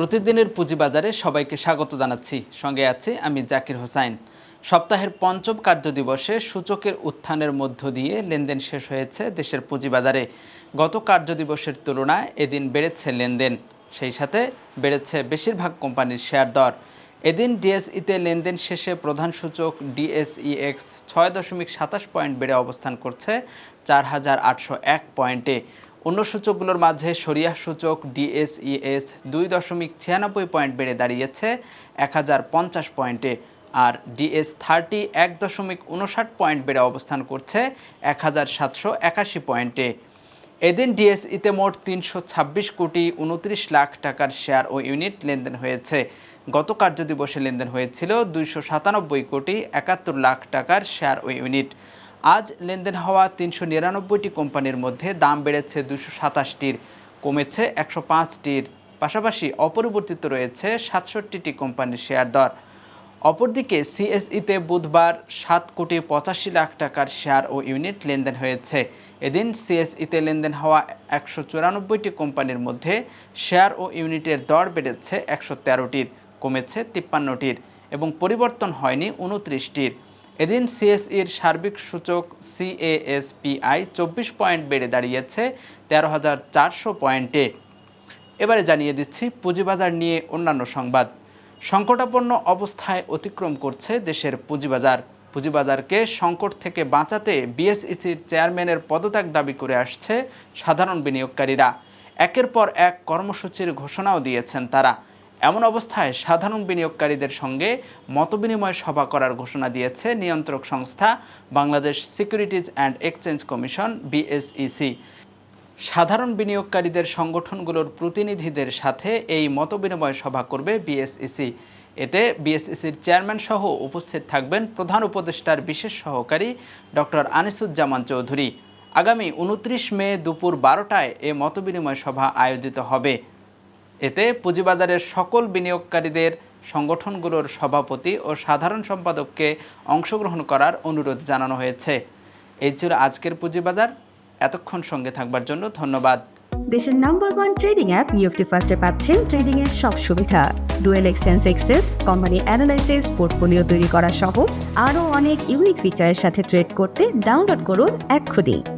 প্রতিদিনের পুঁজিবাজারে সবাইকে স্বাগত জানাচ্ছি। সঙ্গে আছি আমি জাকির হোসাইন। সপ্তাহের পঞ্চম কার্যদিবসে সূচকের উত্থানের মধ্য দিয়ে লেনদেন শেষ হয়েছে দেশের পুঁজিবাজারে। গত কার্যদিবসের তুলনায় এদিন বেড়েছে লেনদেন। সেই সাথে বেড়েছে বেশিরভাগ কোম্পানির শেয়ার দর। এদিন ডিএসইতে লেনদেন শেষে প্রধান সূচক ডিএসইএক্স ছয় দশমিক সাতাশ পয়েন্ট বেড়ে অবস্থান করছে চার হাজার আটশো এক পয়েন্টে। অন্য সূচকগুলোর মাঝে সরিয়া সূচক ডিএসইএস দুই দশমিক ছিয়ানব্বই পয়েন্ট বেড়ে দাঁড়িয়েছে এক হাজার পঞ্চাশ পয়েন্টে, আর ডিএস থার্টি এক দশমিক উনষাট পয়েন্ট বেড়ে অবস্থান করছে এক হাজার সাতশো একাশি পয়েন্টে। এদিন ডিএসইতে মোট তিনশো ছাব্বিশ কোটি উনত্রিশ লাখ টাকার শেয়ার ও ইউনিট লেনদেন হয়েছে। গত কার্যদিবসে লেনদেন হয়েছিল দুইশো সাতানব্বই কোটি একাত্তর লাখ টাকার শেয়ার ও ইউনিট। আজ লেনদেন হওয়া তিনশো নিরানব্বইটি কোম্পানির মধ্যে দাম বেড়েছে দুশো সাতাশটির, কমেছে একশো পাঁচটির। পাশাপাশি অপরিবর্তিত রয়েছে সাতষট্টিটি কোম্পানির শেয়ার দর। অপরদিকে সিএসইতে বুধবার সাত কোটি পঁচাশি লাখ টাকার শেয়ার ও ইউনিট লেনদেন হয়েছে। এদিন সিএসইতে লেনদেন হওয়া একশো চুরানব্বইটি কোম্পানির মধ্যে শেয়ার ও ইউনিটের দর বেড়েছে একশো তেরোটির, কমেছে তিপ্পান্নটির এবং পরিবর্তন হয়নি উনত্রিশটির। এদিন সিএসইর সার্বিক সূচক সিএএসপিআই চব্বিশ পয়েন্ট বেড়ে দাঁড়িয়েছে তেরো হাজার চারশো পয়েন্টে। এবারে জানিয়ে দিচ্ছি পুঁজিবাজার নিয়ে অন্যান্য সংবাদ। সংকটাপন্ন অবস্থায় অতিক্রম করছে দেশের পুঁজিবাজার। পুঁজিবাজারকে সংকট থেকে বাঁচাতে বিএসইসির চেয়ারম্যানের পদত্যাগ দাবি করে আসছে সাধারণ বিনিয়োগকারীরা। একের পর এক কর্মসূচির ঘোষণাও দিয়েছেন তারা। এমন অবস্থায় সাধারণ বিনিয়োগকারীদের সঙ্গে মতবিনিময় সভা করার ঘোষণা দিয়েছে নিয়ন্ত্রক সংস্থা Bangladesh securities and exchange commission, BSEC. সাধারণ বিনিয়োগকারীদের সংগঠনগুলোর প্রতিনিধিদের সাথে এই মতবিনিময় সভা করবে বিএসইসি। এতে বিএসইসির চেয়ারম্যান সহ উপস্থিত থাকবেন প্রধান উপদেষ্টার বিশেষ সহকারী ডক্টর আনিসুজ্জামান চৌধুরী। আগামী উনত্রিশ মে দুপুর বারোটায় এ মতবিনিময় সভা আয়োজিত হবে। এতে পুঁজিবাজারের সকল বিনিয়োগকারীদের সংগঠনগুলোর সভাপতি ও সাধারণ সম্পাদককে অংশগ্রহণ করার অনুরোধ জানানো হয়েছে। এই ছিল আজকের পুঁজিবাজার। এতক্ষণ সঙ্গে থাকবার জন্য ধন্যবাদ। দেশের নাম্বার ওয়ান ট্রেডিং অ্যাপ নিউফটি ফার্স্টে পাচ্ছেন ট্রেডিং এর সব সুবিধা। ডুয়েল এক্সটেন্স এক্সেস, কোম্পানি অ্যানালাইসিস, পোর্টফোলিও তৈরি করা সহ আরও অনেক ইউনিক ফিচারের সাথে ট্রেড করতে ডাউনলোড করুন এক্ষুনি।